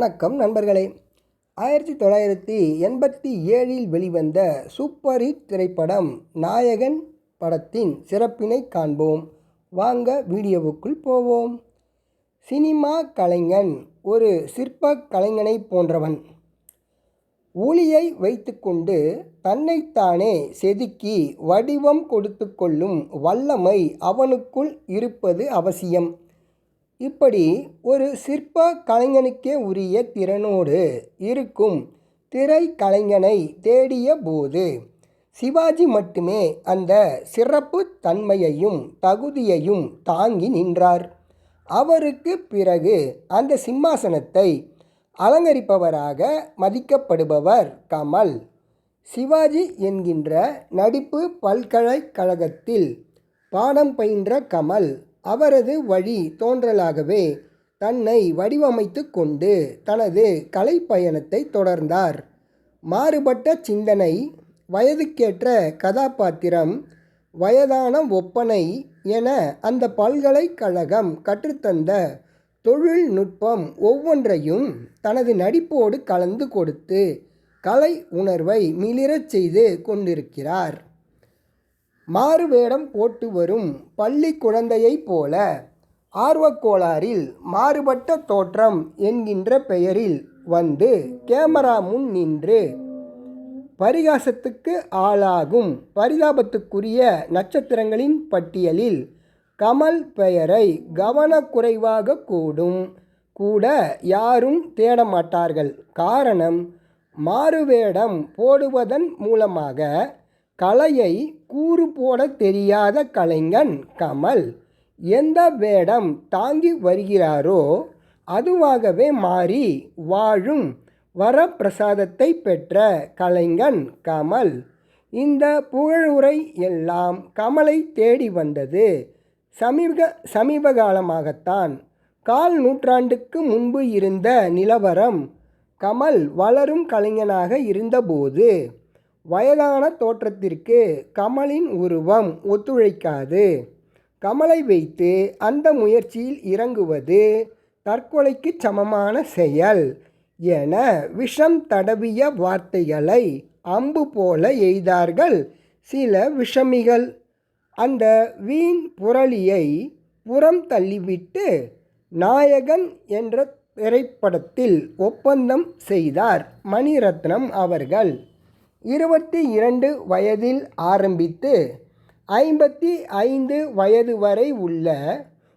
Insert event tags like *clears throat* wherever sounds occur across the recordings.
வணக்கம் நண்பர்களே. ஆயிரத்தி தொள்ளாயிரத்தி எண்பத்தி ஏழில் வெளிவந்த சூப்பர் ஹிட் திரைப்படம் நாயகன் படத்தின் சிறப்பினை காண்போம். வாங்க வீடியோவுக்குள் போவோம். சினிமா கலைஞன் ஒரு சிற்ப கலைஞனை போன்றவன். ஊழியை வைத்துக்கொண்டு தன்னைத்தானே செதுக்கி வடிவம் கொடுத்து கொள்ளும் வல்லமை அவனுக்குள் இருப்பது அவசியம். இப்படி ஒரு சிற்ப கலைஞனுக்கே உரிய திறனோடு இருக்கும் திரைக்கலைஞனை தேடிய போது சிவாஜி மட்டுமே அந்த சிறப்பு தன்மையையும் தகுதியையும் தாங்கி நின்றார். அவருக்கு பிறகு அந்த சிம்மாசனத்தை அலங்கரிப்பவராக மதிக்கப்படுபவர் கமல். சிவாஜி என்கின்ற நடிப்பு பல்கலைக்கழகத்தில் பாடம் பயின்ற கமல். அவரது வழி தோன்றலாகவே தன்னை வடிவமைத்து கொண்டு தனது கலைப்பயணத்தை தொடர்ந்தார். மாறுபட்ட சிந்தனை வயதுக்கேற்ற கதாபாத்திரம் வயதான ஒப்பனை என அந்த பல்கலைக்கழகம் கற்றுத்தந்த தொழில்நுட்பம் ஒவ்வொன்றையும் தனது நடிப்போடு கலந்து கொடுத்து கலை உணர்வை மிளிரச் செய்து கொண்டிருக்கிறார். மாறுவேடம் போட்டு வரும் பள்ளி குழந்தையைப் போல ஆர்வக்கோளாறில் மாறுபட்ட தோற்றம் என்கின்ற பெயரில் வந்து கேமரா முன் நின்று பரிகாசத்துக்கு ஆளாகும் பரிதாபத்துக்குரிய நட்சத்திரங்களின் பட்டியலில் கமல் பெயரை கவனக்குறைவாக கூடும். கூட யாரும் தேடமாட்டார்கள். காரணம் மாறுவேடம் போடுவதன் மூலமாக கலையை கூறு போட தெரியாத கலைஞன் கமல். எந்த வேடம் தாங்கி வருகிறாரோ அதுவாகவே மாறி வாழும் வரப்பிரசாதத்தை பெற்ற கலைஞன் கமல். இந்த புகழுரை எல்லாம் கமலை தேடி வந்தது. சமீப சமீப காலமாகத்தான் கால் நூற்றாண்டுக்கு முன்பு இருந்த நிலவரம் கமல் வளரும் கலைஞனாக இருந்தபோது வயதான தோற்றத்திற்கு கமலின் உருவம் ஒத்துழைக்காது. கமலை வைத்து அந்த முயற்சியில் இறங்குவது தற்கொலைக்கு சமமான செயல் என விஷம் தடவிய வார்த்தைகளை அம்பு போல எய்தார்கள் சில விஷமிகள். அந்த வீண் புரளியை புறம் தள்ளிவிட்டு நாயகன் என்ற திரைப்படத்தில் ஒப்பந்தம் செய்தார் மணிரத்னம் அவர்கள். இருபத்தி இரண்டு வயதில் ஆரம்பித்து ஐம்பத்தி ஐந்து வயது வரை உள்ள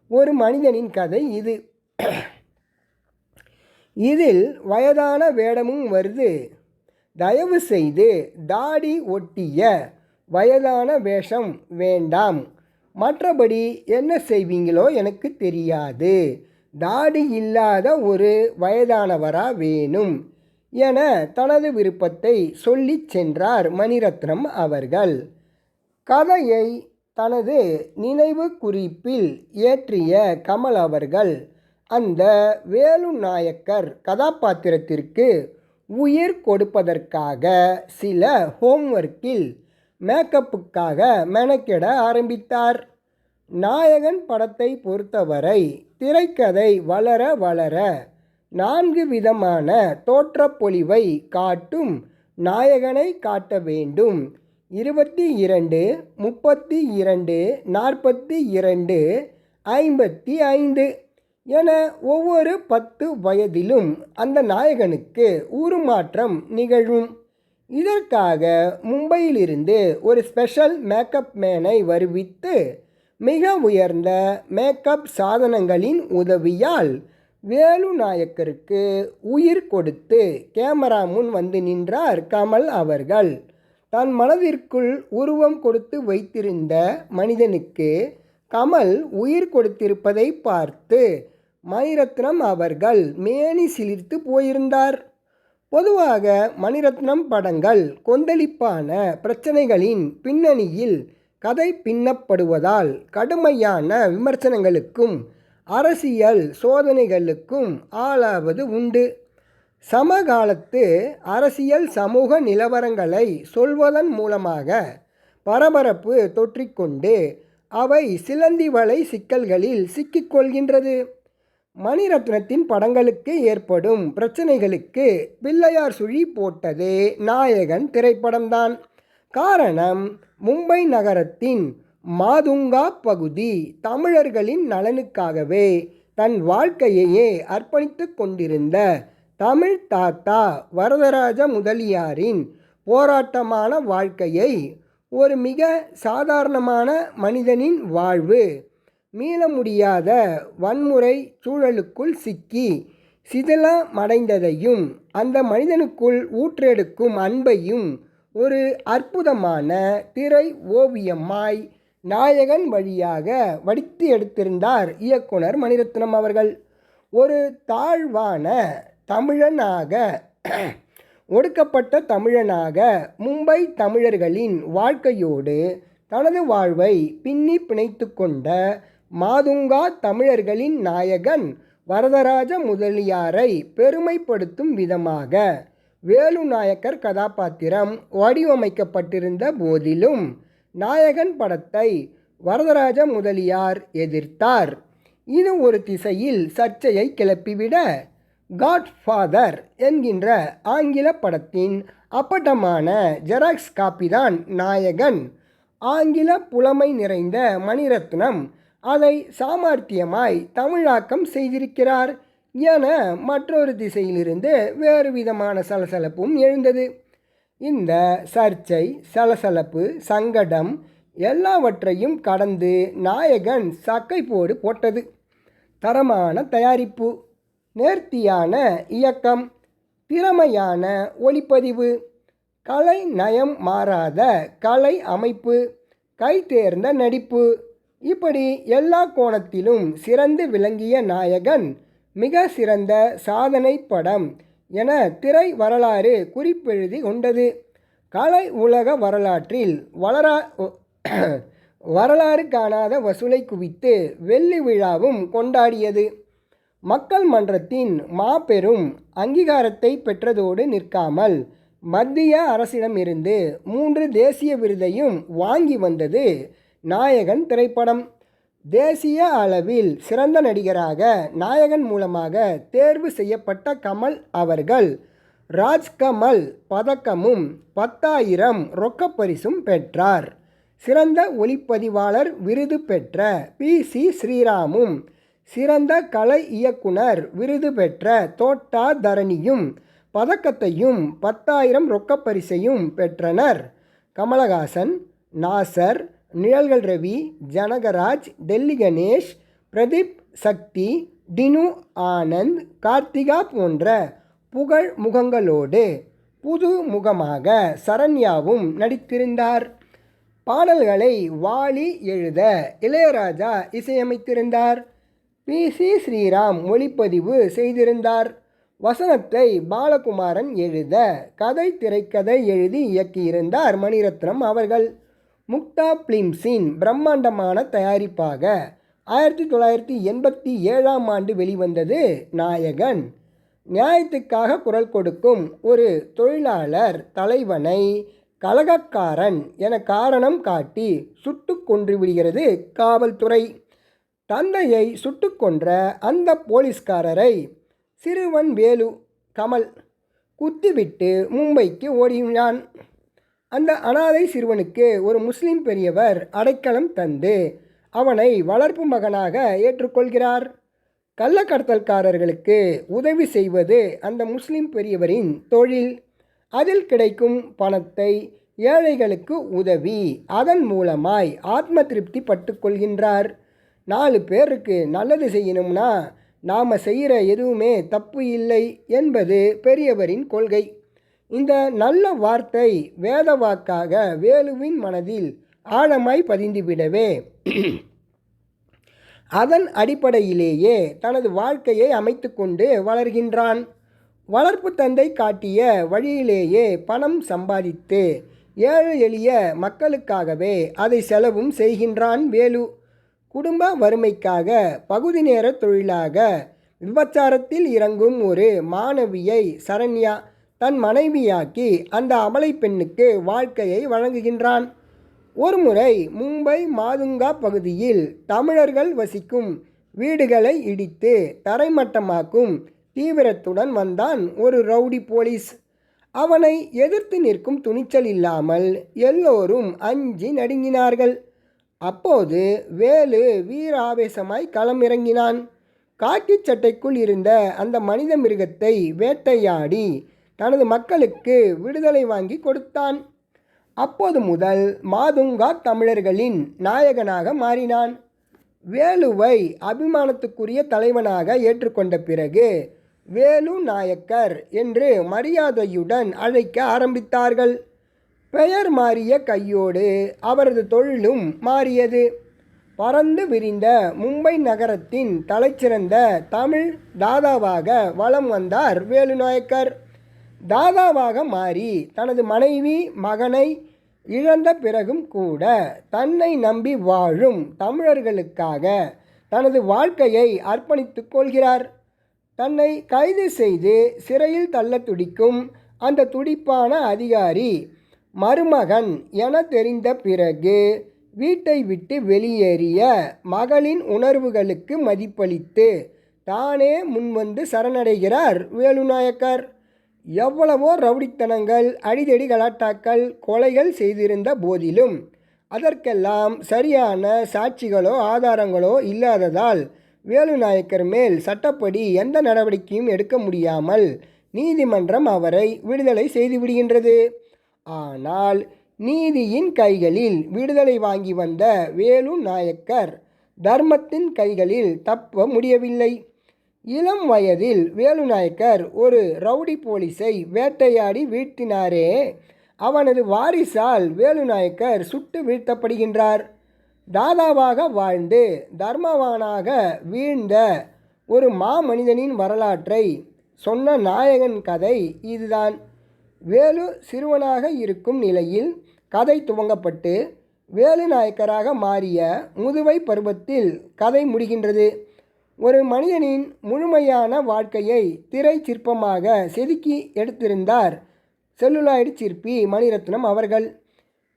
ஒரு மனிதனின் கதை இது. இதில் வயதான வேடமும் வருது. தயவு செய்து தாடி ஒட்டிய வயதான வேஷம் வேண்டாம். மற்றபடி என்ன செய்வீங்களோ எனக்கு தெரியாது. தாடி இல்லாத ஒரு வயதானவரா வேணும். என தனது விருப்பத்தை சொல்லிச் சென்றார் மணிரத்னம் அவர்கள். கதையை தனது நினைவு குறிப்பில் ஏற்றிய கமல் அவர்கள் அந்த வேலு நாயக்கர் கதாபாத்திரத்திற்கு உயிர் கொடுப்பதற்காக சில ஹோம்ஒர்க்கில் மேக்கப்புக்காக மெனக்கெட ஆரம்பித்தார். நாயகன் படத்தை பொறுத்தவரை திரைக்கதை வளர வளர நான்கு விதமான தோற்றப்பொழிவை காட்டும் நாயகனை காட்ட வேண்டும். இருபத்தி இரண்டு முப்பத்தி இரண்டு நாற்பத்தி இரண்டு ஐம்பத்தி ஐந்து என ஒவ்வொரு பத்து வயதிலும் அந்த நாயகனுக்கு உருமாற்றம் நிகழும். இதற்காக மும்பையிலிருந்து ஒரு ஸ்பெஷல் மேக்கப் மேனை வருவித்து மிக உயர்ந்த மேக்கப் சாதனங்களின் உதவியால் வேலு நாயக்கருக்கு உயிர் கொடுத்து கேமரா முன் வந்து நின்றார் கமல் அவர்கள். தன் மனதிற்குள் உருவம் கொடுத்து வைத்திருந்த மனிதனுக்கு கமல் உயிர் கொடுத்திருப்பதை பார்த்து மணிரத்னம் அவர்கள் மேனி சிலிர்த்து போயிருந்தார். பொதுவாக மணிரத்னம் படங்கள் கொந்தளிப்பான பிரச்சனைகளின் பின்னணியில் கதை பின்னப்படுவதால் கடுமையான விமர்சனங்களுக்கும் அரசியல் சோதனைகளுக்கும் ஆளாவது உண்டு. சமகாலத்து அரசியல் சமூக நிலவரங்களை சொல்வதன் மூலமாக பரபரப்பு தொற்றிக்கொண்டு அவை சிலந்தி வலை சிக்கல்களில் சிக்கிக்கொள்கின்றது. மணிரத்னத்தின் படங்களுக்கு ஏற்படும் பிரச்சனைகளுக்கு பிள்ளையார் சுழி போட்டதே நாயகன் திரைப்படம்தான். காரணம் மும்பை நகரத்தின் மாதுங்கா பகுதி தமிழர்களின் நலனுக்காகவே தன் வாழ்க்கையையே அர்ப்பணித்து கொண்டிருந்த தமிழ் தாத்தா வரதராஜ முதலியாரின் போராட்டமான வாழ்க்கையை ஒரு மிக சாதாரணமான மனிதனின் வாழ்வு மீள முடியாத வன்முறை சூழலுக்குள் சிக்கி சிதிலமடைந்ததையும் அந்த மனிதனுக்குள் ஊற்றெடுக்கும் அன்பையும் ஒரு அற்புதமான திரை ஓவியமாய் நாயகன் வழியாக வடித்து எடுத்திருந்தார் இயக்குனர் மணிரத்னம் அவர்கள். ஒரு தாழ்வான தமிழனாக ஒடுக்கப்பட்ட தமிழனாக மும்பை தமிழர்களின் வாழ்க்கையோடு தனது வாழ்வை பின்னி பிணைத்து கொண்ட மாதுங்கா தமிழர்களின் நாயகன் வரதராஜ முதலியாரை பெருமைப்படுத்தும் விதமாக வேலு நாயக்கர் கதாபாத்திரம் வடிவமைக்கப்பட்டிருந்த போதிலும் நாயகன் படத்தை வரதராஜ முதலியார் எதிர்த்தார். இது ஒரு திசையில் சர்ச்சையை கிளப்பிவிட காட்ஃபாதர் என்கின்ற ஆங்கில படத்தின் அப்பட்டமான ஜெராக்ஸ் காப்பிதான் நாயகன். ஆங்கில புலமை நிறைந்த மணிரத்னம் அதை சாமர்த்தியமாய் தமிழாக்கம் செய்திருக்கிறார் என மற்றொரு திசையிலிருந்து வேறு விதமான சலசலப்பும் எழுந்தது. இந்த சர்ச்சை சலசலப்பு சங்கடம் எல்லாவற்றையும் கடந்து நாயகன் சக்கை போடு போட்டது. தரமான தயாரிப்பு நேர்த்தியான இயக்கம் திறமையான ஒளிப்பதிவு கலை நயம் மாறாத கலை அமைப்பு கைதேர்ந்த நடிப்பு. இப்படி எல்லா கோணத்திலும் சிறந்து விளங்கிய நாயகன் மிக சிறந்த சாதனை படம் என திரை வரலாறு குறிப்பெழுதி கொண்டது. கலை உலக வரலாற்றில் வளரா *clears throat* வரலாறு காணாத வசூலை குவித்து வெள்ளி விழாவும் கொண்டாடியது. மக்கள் மன்றத்தின் மாபெரும் அங்கீகாரத்தை பெற்றதோடு நிற்காமல் மத்திய அரசிடமிருந்து மூன்று தேசிய விருதையும் வாங்கி வந்தது நாயகன் திரைப்படம். தேசிய அளவில் சிறந்த நடிகராக நாயகன் மூலமாக தேர்வு செய்யப்பட்ட கமல் அவர்கள் ராஜ்கமல் பதக்கமும் பத்தாயிரம் ரொக்கப்பரிசும் பெற்றார். சிறந்த ஒளிப்பதிவாளர் விருது பெற்ற பி. சி. ஸ்ரீராமும் சிறந்த கலை இயக்குனர் விருது பெற்ற தோட்டா தரணியும் பதக்கத்தையும் பத்தாயிரம் ரொக்கப்பரிசையும் பெற்றனர். கமலஹாசன் நாசர் நிழல்கள் ரவி ஜனகராஜ் டெல்லி கணேஷ் பிரதீப் சக்தி டினு ஆனந்த் கார்த்திகா போன்ற புகழ் முகங்களோடு புது முகமாக சரண்யாவும் நடித்திருந்தார். பாடல்களை வாலி எழுத இளையராஜா இசையமைத்திருந்தார். பி. சி. ஸ்ரீராம் ஒளிப்பதிவு செய்திருந்தார். வசனத்தை பாலகுமாரன் எழுத கதை திரைக்கதை எழுதி இயக்கியிருந்தார் மணிரத்னம் அவர்கள். முக்தா பிலிம்ஸின் பிரம்மாண்டமான தயாரிப்பாக ஆயிரத்தி தொள்ளாயிரத்தி எண்பத்தி ஏழாம் ஆண்டு வெளிவந்தது. நாயகன். நியாயத்துக்காக குரல் கொடுக்கும் ஒரு தொழிலாளர் தலைவனை கலகக்காரன் என காரணம் காட்டி சுட்டு கொன்று விடுகிறது காவல்துறை. தந்தையை சுட்டு கொன்ற அந்த போலீஸ்காரரை சிறுவன் வேலு கமல் குத்திவிட்டு மும்பைக்கு ஓடினான் அந்த அனாதை சிறுவனுக்கு ஒரு முஸ்லிம் பெரியவர் அடைக்கலம் தந்து அவனை வளர்ப்பு மகனாக ஏற்றுக்கொள்கிறார். கள்ளக்கடத்தல்காரர்களுக்கு உதவி செய்வது அந்த முஸ்லிம் பெரியவரின் தொழில். அதில் கிடைக்கும் பணத்தை ஏழைகளுக்கு உதவி. அதன் மூலமாய் ஆத்ம திருப்தி பட்டுக்கொள்கின்றார். நாலு பேருக்கு நல்லது செய்யணும்னா நாம் செய்கிற எதுவுமே தப்பு இல்லை என்பது பெரியவரின் கொள்கை. இந்த நல்ல வார்த்தை வேத வாக்காக வேலுவின் மனதில் ஆழமாய் பதிந்துவிடவே. அதன் அடிப்படையிலேயே தனது வாழ்க்கையை அமைத்து கொண்டு வளர்கின்றான். வளர்ப்பு தந்தை காட்டிய வழியிலேயே பணம் சம்பாதித்து ஏழை எளிய மக்களுக்காகவே அதை செலவும் செய்கின்றான் வேலு. குடும்ப வறுமைக்காக பகுதி நேர தொழிலாக விபச்சாரத்தில் இறங்கும் ஒரு மாணவியை சரண்யா தன் மனைவியாக்கி அந்த அமலை பெண்ணுக்கு வாழ்க்கையை வழங்குகின்றான். ஒருமுறை மும்பை மாதுங்கா பகுதியில் தமிழர்கள் வசிக்கும் வீடுகளை இடித்து தரைமட்டமாக்கும் தீவிரத்துடன் வந்தான் ஒரு ரவுடி போலீஸ். அவனை எதிர்த்து நிற்கும் துணிச்சல் இல்லாமல் எல்லோரும் அஞ்சி நடுங்கினார்கள். அப்போது வேலு வீராவேசமாய் களமிறங்கினான். காக்கி சட்டைக்குள் இருந்த அந்த மனித மிருகத்தை வேட்டையாடி தனது மக்களுக்கு விடுதலை வாங்கி கொடுத்தான். அப்போது முதல் மாதுங்கா தமிழர்களின் நாயகனாக மாறினான். வேலுவை அபிமானத்துக்குரிய தலைவனாக ஏற்றுக்கொண்ட பிறகு வேலு நாயக்கர் என்று மரியாதையுடன் அழைக்க ஆரம்பித்தார்கள். பெயர் மாறிய கையோடு அவரது தொழிலும் மாறியது. பறந்து விரிந்த மும்பை நகரத்தின் தலைச்சிறந்த தமிழ் தாதாவாக வலம் வந்தார் வேலு நாயக்கர். தாதாவாக மாறி தனது மனைவி மகனை இழந்த பிறகும் கூட தன்னை நம்பி வாழும் தமிழர்களுக்காக தனது வாழ்க்கையை அர்ப்பணித்துக் கொள்கிறார். தன்னை கைது செய்து சிறையில் தள்ள துடிக்கும் அந்த துடிப்பான அதிகாரி மருமகன் என தெரிந்த பிறகு வீட்டை விட்டு வெளியேறிய மகளின் உணர்வுகளுக்கு மதிப்பளித்து தானே முன்வந்து சரணடைகிறார் வேலுநாயக்கர். எவ்வளவோ ரவுடித்தனங்கள் அடிதடி கலாட்டாக்கள் கொலைகள் செய்திருந்த போதிலும் அதற்கெல்லாம் சரியான சாட்சிகளோ ஆதாரங்களோ இல்லாததால் வேலுநாயக்கர் மேல் சட்டப்படி எந்த நடவடிக்கையும் எடுக்க முடியாமல் நீதிமன்றம் அவரை விடுதலை செய்துவிடுகின்றது ஆனால் நீதியின் கைகளில் விடுதலை வாங்கி வந்த வேலு நாயக்கர் தர்மத்தின் கைகளில் தப்ப முடியவில்லை. இளம் வயதில் வேலுநாயக்கர் ஒரு ரவுடி போலீஸை வேட்டையாடி வீழ்த்தினாரே. அவனது வாரிசால் வேலுநாயக்கர் சுட்டு வீழ்த்தப்படுகின்றார். தாதாவாக வாழ்ந்து தர்மவானாக வீழ்ந்த ஒரு மாமனிதனின் வரலாற்றை சொன்ன நாயகன் கதை இதுதான். வேலு சிறுவனாக இருக்கும் நிலையில் கதை துவங்கப்பட்டு வேலு நாயக்கராக மாறிய முதுவை பருவத்தில் கதை முடிகின்றது. ஒரு மனிதனின் முழுமையான வாழ்க்கையை திரை சிற்பமாக செதுக்கி எடுத்திருந்தார். செல்லுலாய்டு சிற்பி மணிரத்னம் அவர்கள்.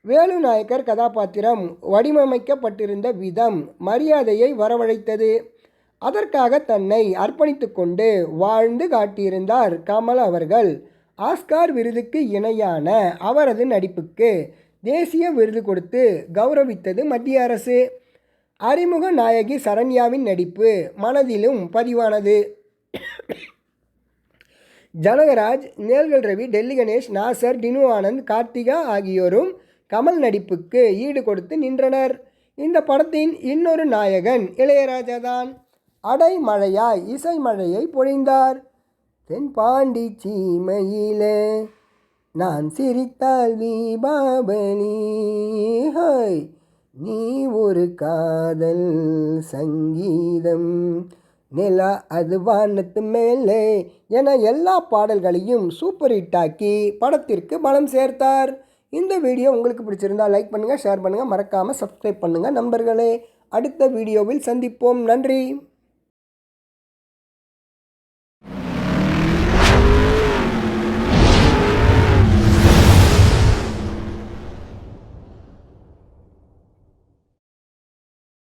வேலு நாயக்கர் கதாபாத்திரம் வடிவமைக்கப்பட்டிருந்த விதம் மரியாதையை வரவழைத்தது. அதற்காக தன்னை அர்ப்பணித்து கொண்டு வாழ்ந்து காட்டியிருந்தார் கமல் அவர்கள். ஆஸ்கார் விருதுக்கு இணையான அவரது நடிப்புக்கு தேசிய விருது கொடுத்து கௌரவித்தது மத்திய அரசு. அறிமுக நாயகி சரண்யாவின் நடிப்பு மனதிலும் பதிவானது. ஜனகராஜ் நேல்கள் ரவி டெல்லி கணேஷ் நாசர் டினு ஆனந்த் கார்த்திகா ஆகியோரும் கமல் நடிப்புக்கு ஈடு கொடுத்து நின்றனர். இந்த படத்தின் இன்னொரு நாயகன் இளையராஜா தான். அடைமழையாய் இசை மழையை பொழிந்தார். தென்பாண்டி சீமையிலே நான் சிரித்தால் தீபாவளி ஹாய் நீ ஒரு காதல் சங்கீதம். நிலா அது வானத்து மேலே என எல்லா பாடல்களையும் சூப்பர் ஹிட்டாக்கி படத்திற்கு பலம் சேர்த்தார். இந்த வீடியோ உங்களுக்கு பிடிச்சிருந்தால் லைக் பண்ணுங்கள் ஷேர் பண்ணுங்கள் மறக்காமல் சப்ஸ்கிரைப் பண்ணுங்கள் நண்பர்களே. அடுத்த வீடியோவில் சந்திப்போம். நன்றி.